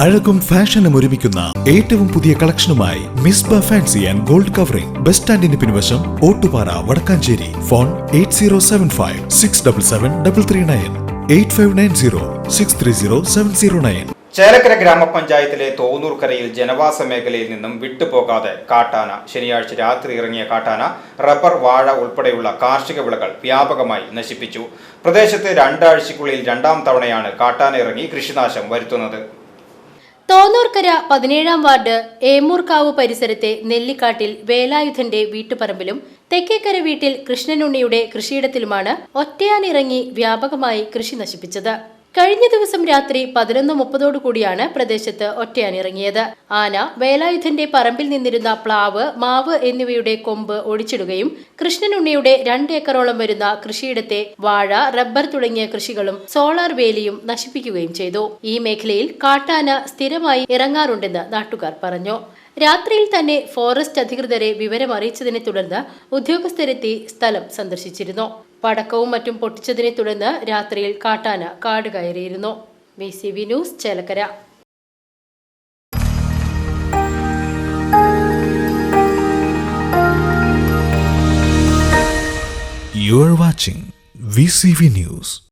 അഴകും ഫാഷനും ഒരുമിക്കുന്ന ഏറ്റവും പുതിയ കളക്ഷനുമായി മിസ് ബ fancy and gold covering. Bus സ്റ്റാൻഡിന് പിൻവശം Ottupara Vadakkanchery. Phone eight zero seven five six double seven double three nine eight five nine zero six three zero seven zero nine. Chelakkara ഗ്രാമപഞ്ചായത്തിലെ തോന്നൂർക്കരയിൽ ജനവാസ മേഖലയിൽ നിന്നും വിട്ടുപോകാതെ കാട്ടാന ശനിയാഴ്ച രാത്രി ഇറങ്ങിയ കാട്ടാന റബ്ബർ വാഴ ഉൾപ്പെടെയുള്ള കാർഷിക വിളകൾ വ്യാപകമായി നശിപ്പിച്ചു. പ്രദേശത്ത് രണ്ടാഴ്ചയ്ക്കുള്ളിൽ രണ്ടാം തവണയാണ് കാട്ടാന ഇറങ്ങി കൃഷിനാശം വരുത്തുന്നത്. തോന്നൂർക്കര പതിനേഴാം വാർഡ് ഏമൂർക്കാവ് പരിസരത്തെ നെല്ലിക്കാട്ടിൽ വേലായുധന്റെ വീട്ടുപറമ്പിലും തെക്കേക്കര വീട്ടിൽ കൃഷ്ണനുണ്ണിയുടെ കൃഷിയിടത്തിലുമാണ് ഒറ്റയാനിറങ്ങി വ്യാപകമായി കൃഷി നശിപ്പിച്ചത്. കഴിഞ്ഞ ദിവസം രാത്രി പതിനൊന്ന് മുപ്പതോടുകൂടിയാണ് പ്രദേശത്ത് ഒറ്റയാനിറങ്ങിയത് ആന വേലായുധന്റെ പറമ്പിൽ നിന്നിരുന്ന പ്ലാവ് മാവ് എന്നിവയുടെ കൊമ്പ് ഒടിച്ചിടുകയും കൃഷ്ണനുണ്ണിയുടെ രണ്ട് ഏക്കറോളം വരുന്ന കൃഷിയിടത്തെ വാഴ റബ്ബർ തുടങ്ങിയ കൃഷികളും സോളാർ വേലിയും നശിപ്പിക്കുകയും ചെയ്തു. ഈ മേഖലയിൽ കാട്ടാന സ്ഥിരമായി ഇറങ്ങാറുണ്ടെന്ന് നാട്ടുകാർ പറഞ്ഞു. രാത്രിയിൽ തന്നെ ഫോറസ്റ്റ് അധികൃതരെ വിവരം അറിയിച്ചതിനെ തുടർന്ന് ഉദ്യോഗസ്ഥരെത്തി സ്ഥലം സന്ദർശിച്ചിരുന്നു. പടക്കവും മറ്റും പൊട്ടിച്ചതിനെ തുടർന്ന് രാത്രിയിൽ കാട്ടാന കാട് കയറിയിരുന്നു V C V news Chelakkara You watching VCV News.